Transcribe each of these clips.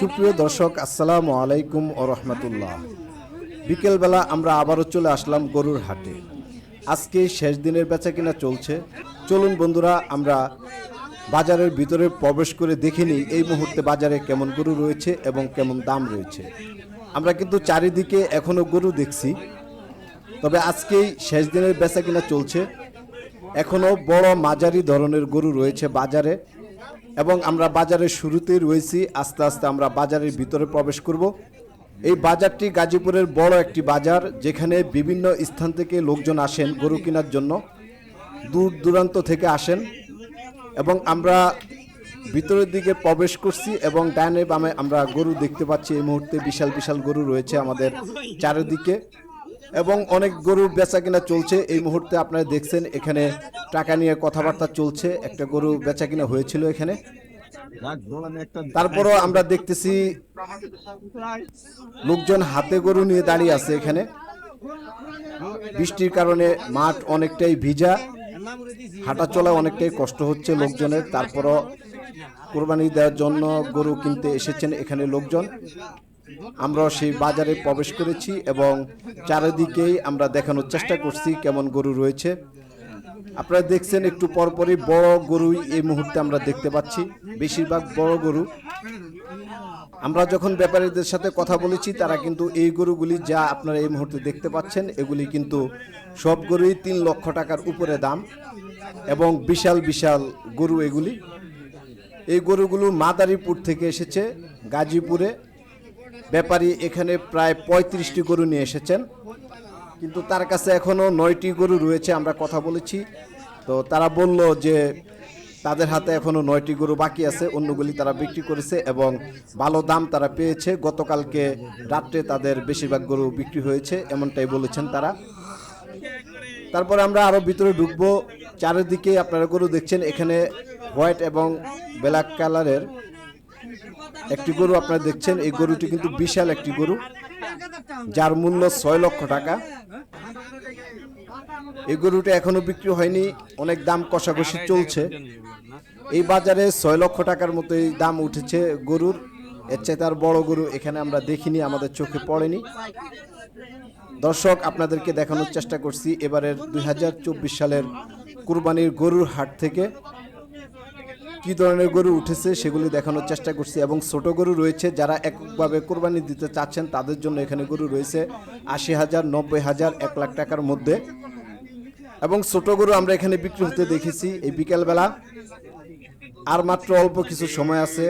সুপ্রিয় দর্শক, আসসালামু আলাইকুম ও রহমতুল্লাহ। বিকেলবেলা আমরা আবারও চলে আসলাম গরুর হাটে। আজকে শেষ দিনের বেচা কিনা চলছে। চলুন বন্ধুরা, আমরা বাজারের ভিতরে প্রবেশ করে দেখে নিই এই মুহূর্তে বাজারে কেমন গরু রয়েছে এবং কেমন দাম রয়েছে। আমরা কিন্তু চারিদিকে এখনও গরু দেখছি। তবে আজকেই শেষ দিনের বেচা কিনা চলছে। এখনও বড় মাঝারি ধরনের গরু রয়েছে বাজারে এবং আমরা বাজারের শুরুতেই রয়েছি, আস্তে আস্তে আমরা বাজারের ভিতরে প্রবেশ করব। এই বাজারটি গাজীপুরের বড় একটি বাজার, যেখানে বিভিন্ন স্থান থেকে লোকজন আসেন গরু কেনার জন্য। দূর দূরান্ত থেকে আসেন এবং আমরা ভিতরের দিকে প্রবেশ করছি এবং ডানে বামে আমরা গরু দেখতে পাচ্ছি। এই মুহূর্তে বিশাল বিশাল গরু রয়েছে আমাদের চারিদিকে। এবং অনেক গরু বেচা কিনা চলছে। এই মুহূর্তে আপনারা দেখছেন এখানে টাকা নিয়ে কথাবার্তা চলছে। একটা গরু বেচা কিনা হয়েছিল এখানে। তারপরও আমরা দেখতেছি লোকজন হাতে গরু নিয়ে দাঁড়িয়ে আছে এখানে। বৃষ্টির কারণে মাঠ অনেকটাই ভিজা, হাঁটা চলা অনেকটাই কষ্ট হচ্ছে লোকজনের। তারপরও কোরবানি দেওয়ার জন্য গরু কিনতে এসেছেন এখানে লোকজন। আমরা সেই বাজারে প্রবেশ করেছি এবং চারিদিকেই আমরা দেখানোর চেষ্টা করছি কেমন গরু রয়েছে। আপনারা দেখছেন একটু পরপরই বড় গরুই এই মুহূর্তে আমরা দেখতে পাচ্ছি, বেশিরভাগ বড় গরু। আমরা যখন ব্যাপারীদের সাথে কথা বলেছি, তারা কিন্তু এই গরুগুলি যা আপনারা এই মুহূর্তে দেখতে পাচ্ছেন, এগুলি কিন্তু সব গরুই তিন লক্ষ টাকার উপরে দাম এবং বিশাল বিশাল গরু এগুলি। এই গরুগুলো মাদারীপুর থেকে এসেছে, গাজীপুরে। ব্যাপারী এখানে প্রায় পঁয়ত্রিশটি গরু নিয়ে এসেছেন। কিন্তু তার কাছে এখনও নয়টি গরু রয়েছে আমরা কথা বলেছি। তো তারা বলল যে তাদের হাতে এখনও নয়টি গরু বাকি আছে, অন্যগুলি তারা বিক্রি করেছে এবং ভালো দাম তারা পেয়েছে। গতকালকে রাত্রে তাদের বেশিরভাগ গরু বিক্রি হয়েছে, এমনটাই বলেছেন তারা। তারপরে আমরা আরও ভিতরে ঢুকবো। চারিদিকে আপনারা গরু দেখছেন, এখানে হোয়াইট এবং ব্ল্যাক কালারের একটি গরু আপনারা দেখছেন, এই গরুটি কিন্তু বিশাল একটি গরু, যার মূল্য ছয় লক্ষ টাকা। এই গরুটা এখনও বিক্রি হয়নি, অনেক দাম কষাকষি চলছে। এই বাজারে ছয় লক্ষ টাকার মতো এই দাম উঠেছে গরুর, এর চেয়ে তার বড় গরু এখানে আমরা দেখিনি, আমাদের চোখে পড়েনি। দর্শক, আপনাদেরকে দেখানোর চেষ্টা করছি, এবারের দুই হাজার চব্বিশ সালের কুরবানির গরুর হাট থেকে। কি ধরনের গরু উঠেছে সেগুলি দেখানোর চেষ্টা করছি এবং ছোট গরু রয়েছে যারা এককভাবে কোরবানি দিতে চাচ্ছেন তাদের জন্য এখানে গরু রয়েছে আশি হাজার নব্বই হাজার এক লাখ টাকার মধ্যে। এবং ছোট গরু আমরা এখানে বিক্রি হতে দেখেছি এই বিকেলবেলা। আর মাত্র অল্প কিছু সময় আছে।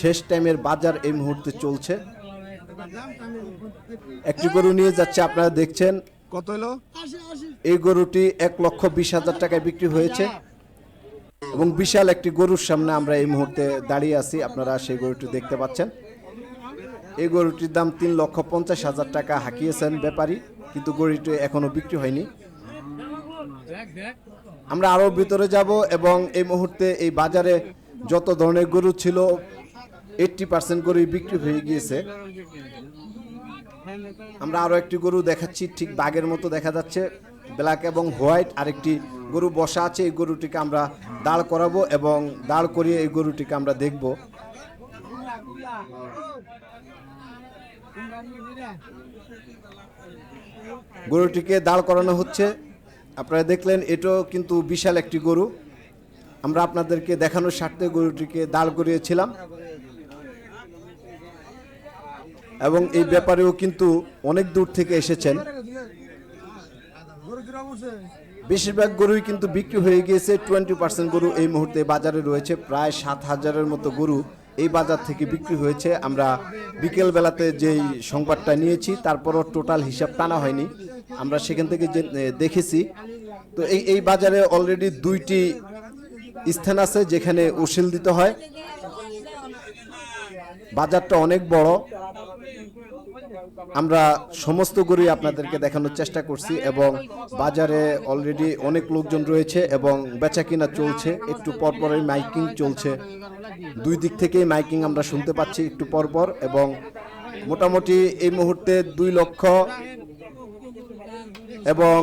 শেষ টাইমের বাজার এই মুহূর্তে চলছে। একটি গরু নিয়ে যাচ্ছে আপনারা দেখছেন। কত হলো? এই গরুটি এক লক্ষ বিশ হাজার টাকায় বিক্রি হয়েছে। এবং বিশাল একটি গরুর সামনে আমরা এই মুহূর্তে দাঁড়িয়ে আছি। আপনারা সেই গরুটি দেখতে পাচ্ছেন। এই গরুটির দাম তিন লক্ষ পঞ্চাশ হাজার টাকা হাঁকিয়েছেন ব্যাপারী, কিন্তু গরুটি এখনও বিক্রি হয়নি। আমরা আরও ভিতরে যাব এবং এই মুহূর্তে এই বাজারে যত ধরনের গরু ছিল এইটটি পার্সেন্ট গরুই বিক্রি হয়ে গিয়েছে। আমরা আরও একটি গরু দেখাচ্ছি, ঠিক বাঘের মতো দেখা যাচ্ছে। ব্ল্যাক এবং হোয়াইট আরেকটি গরু বসা আছে, এই গরুটিকে আমরা দাঁড় করাবো এবং দাঁড় করিয়ে এই গরুটিকে আমরা দেখব। গরুটিকে দাঁড় করানো হচ্ছে। আপনারা দেখলেন, এটাও কিন্তু বিশাল একটি গরু। আমরা আপনাদেরকে দেখানোর স্বার্থে গরুটিকে দাঁড় করিয়েছিলাম। এবং এই ব্যাপারেও কিন্তু অনেক দূর থেকে এসেছেন। বেশিরভাগ গরুই কিন্তু বিক্রি হয়ে গিয়েছে। টোয়েন্টি পার্সেন্ট গরু এই মুহূর্তে বাজারে রয়েছে। প্রায় সাত হাজারের মতো গরু এই বাজার থেকে বিক্রি হয়েছে। আমরা বিকেল বেলাতে যেই সংবাদটা নিয়েছি, তারপরও টোটাল হিসাব টানা হয়নি। আমরা সেখান থেকে দেখেছি। তো এই এই বাজারে অলরেডি দুইটি স্থান আছে যেখানে উশিল দিতে হয়। বাজারটা অনেক বড়। আমরা সমস্ত গরুই আপনাদেরকে দেখানোর চেষ্টা করছি এবং বাজারে অলরেডি অনেক লোকজন রয়েছে এবং বেচা কিনা চলছে। একটু পরপরই মাইকিং চলছে। দুই দিক থেকেই মাইকিং আমরা শুনতে পাচ্ছি একটু পরপর এবং মোটামুটি এই মুহূর্তে দুই লক্ষ এবং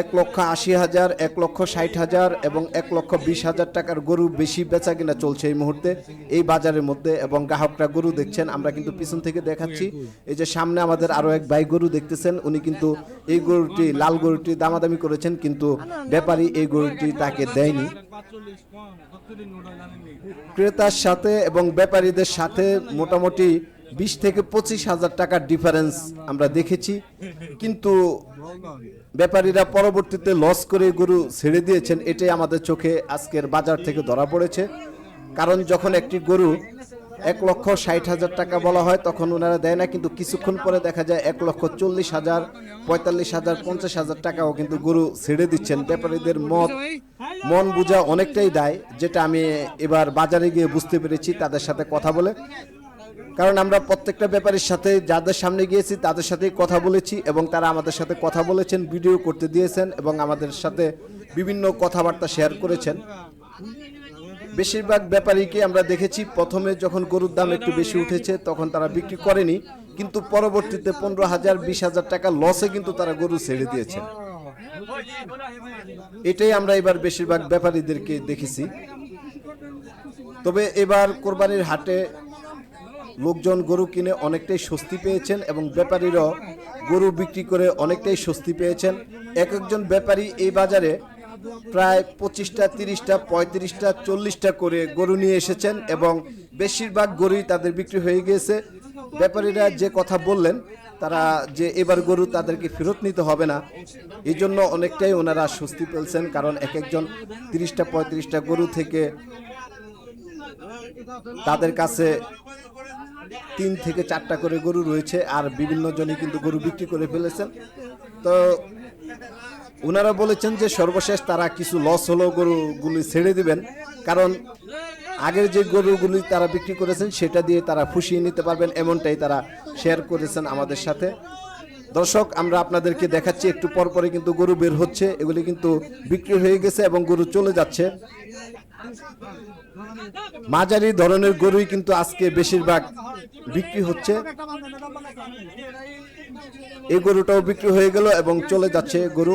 এক লক্ষ আশি হাজার, এক লক্ষ ষাট হাজার এবং এক লক্ষ বিশ হাজার টাকার গরু বেশি বেচা কিনা চলছে এই মুহূর্তে, এই বাজারের মধ্যে এবং গ্রাহকরা গরু দেখছেন। আমরা কিন্তু পিছন থেকে দেখাচ্ছি। এই যে সামনে আমাদের আরও এক ভাই গরু দেখতেছেন, উনি কিন্তু এই গরুটি, লাল গরুটি দামাদামি করেছেন, কিন্তু ব্যাপারী এই গরুটি তাকে দেয়নি। ক্রেতার সাথে এবং ব্যাপারীদের সাথে মোটামুটি বিশ থেকে পঁচিশ হাজার টাকার ডিফারেন্স আমরা দেখেছি। কিন্তু ব্যাপারীরা পরবর্তীতে লস করে গরু ছেড়ে দিয়েছেন, এটাই আমাদের চোখে আজকের বাজার থেকে ধরা পড়েছে। কারণ যখন একটি গরু এক লক্ষ ষাট হাজার টাকা বলা হয়, তখন ওনারা দেয় না, কিন্তু কিছুক্ষণ পরে দেখা যায় এক লক্ষ চল্লিশ হাজার, পঁয়তাল্লিশ হাজার, পঞ্চাশ হাজার টাকাও কিন্তু গরু ছেড়ে দিচ্ছেন। ব্যাপারীদের মত, মন বোঝা অনেকটাই দায়, যেটা আমি এবার বাজারে গিয়ে বুঝতে পেরেছি, তাদের সাথে কথা বলে। কারণ আমরা প্রত্যেকটা ব্যাপারের সাথে যাদের সামনে গিয়েছি, তাদের সাথেই কথা বলেছি এবং তারা আমাদের সাথে কথা বলেছেন, ভিডিও করতে দিয়েছেন এবং আমাদের সাথে বিভিন্ন কথাবার্তা শেয়ার করেছেন। বেশিরভাগ ব্যাপারীকে আমরা দেখেছি, প্রথমে যখন গরুর দাম একটু বেশি উঠেছে, তখন তারা বিক্রি করেনি, কিন্তু পরবর্তীতে পনেরো হাজার, বিশ হাজার টাকা লসে কিন্তু তারা গরু ছেড়ে দিয়েছে এটাই আমরা এবার বেশিরভাগ ব্যাপারীদেরকে দেখেছি। তবে এবার কোরবানির হাটে লোকজন গরু কিনে অনেকটাই স্বস্তি পেয়েছেন এবং ব্যাপারীরাও গরু বিক্রি করে অনেকটাই স্বস্তি পেয়েছেন। এক একজন ব্যাপারী এই বাজারে প্রায় পঁচিশটা, তিরিশটা, পঁয়ত্রিশটা, চল্লিশটা করে গরু নিয়ে এসেছেন এবং বেশিরভাগ গরুই তাদের বিক্রি হয়ে গিয়েছে। ব্যাপারীরা যে কথা বললেন, তারা যে এবার গরু তাদেরকে ফেরত নিতে হবে না, এই জন্য অনেকটাই ওনারা স্বস্তি পেয়েছেন, কারণ এক একজন তিরিশটা, পঁয়ত্রিশটা গরু থেকে তাদের কাছে তিন থেকে চারটা করে গরু রয়েছে আর বিভিন্ন জনই কিন্তু গরু বিক্রি করে ফেলেছেন। তো ওনারা বলেছেন যে সর্বশেষ তারা কিছু লস হলেও গরুগুলি ছেড়ে দিবেন। কারণ আগের যে গরুগুলি তারা বিক্রি করেছেন, সেটা দিয়ে তারা ফুসিয়ে নিতে পারবেন, এমনটাই তারা শেয়ার করেছেন আমাদের সাথে। দর্শক, আমরা আপনাদেরকে দেখাচ্ছি, একটু পর পরে কিন্তু গরু বের হচ্ছে, এগুলি কিন্তু বিক্রি হয়ে গেছে এবং গরু চলে যাচ্ছে। মাঝারি ধরনের গরুই কিন্তু আজকে বেশিরভাগ বিক্রি হচ্ছে। এই গরুটাও বিক্রি হয়ে গেল এবং চলে যাচ্ছে গরু।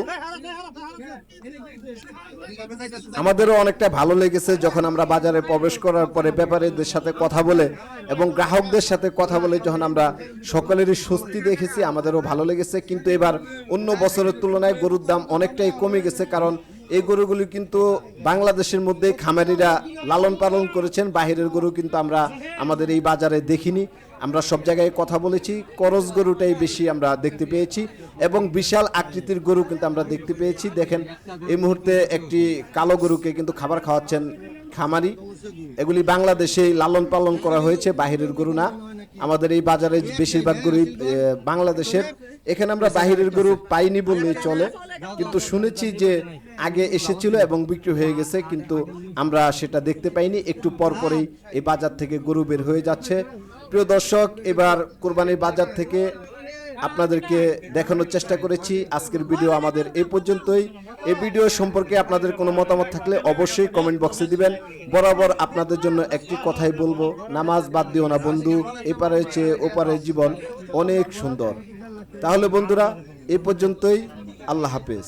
আমাদেরও অনেকটা ভালো লেগেছে যখন আমরা বাজারে প্রবেশ করার পরে ব্যাপারীদের সাথে কথা বলে এবং গ্রাহকদের সাথে কথা বলে যখন আমরা সকলেরই স্বস্তি দেখেছি, আমাদেরও ভালো লেগেছে। কিন্তু এবার অন্য বছরের তুলনায় গরুর দাম অনেকটাই কমে গেছে, কারণ এই গরুগুলি কিন্তু বাংলাদেশের মধ্যে খামারিরা লালন পালন করেছেন। বাহিরের গরু কিন্তু আমরা আমাদের এই বাজারে দেখিনি। আমরা সব জায়গায় কথা বলেছি, করজ গরুটাই বেশি আমরা দেখতে পেয়েছি এবং বিশাল আকৃতির গরু কিন্তু আমরা দেখতে পেয়েছি। দেখেন, এই মুহূর্তে একটি কালো গরুকে কিন্তু খাবার খাওয়াচ্ছেন খামারি। এগুলি বাংলাদেশে লালন পালন করা হয়েছে, বাহিরের গরু না। আমাদের এই বাজারে বেশিরভাগ গরু বাংলাদেশের। এখানে আমরা বাহিরের গরু পাইনি বললেই চলে, কিন্তু শুনেছি যে আগে এসেছিল এবং বিক্রি হয়ে গেছে, কিন্তু আমরা সেটা দেখতে পাইনি। একটু পর পরেই এই বাজার থেকে গরু বের হয়ে যাচ্ছে। প্রিয় দর্শক এবার কোরবানির বাজার থেকে আপনাদেরকে দেখানোর চেষ্টা করেছি। আজকের ভিডিও আমাদের এই পর্যন্তই। এই ভিডিও সম্পর্কে আপনাদের কোনো মতামত থাকলে অবশ্যই কমেন্ট বক্সে দিবেন। বরাবর আপনাদের জন্য একটি কথাই বলব, নামাজ বাদ দিও না বন্ধু, এপারে চেয়ে ওপারের জীবন অনেক সুন্দর। তাহলে বন্ধুরা, এই পর্যন্তই, আল্লাহ হাফেজ।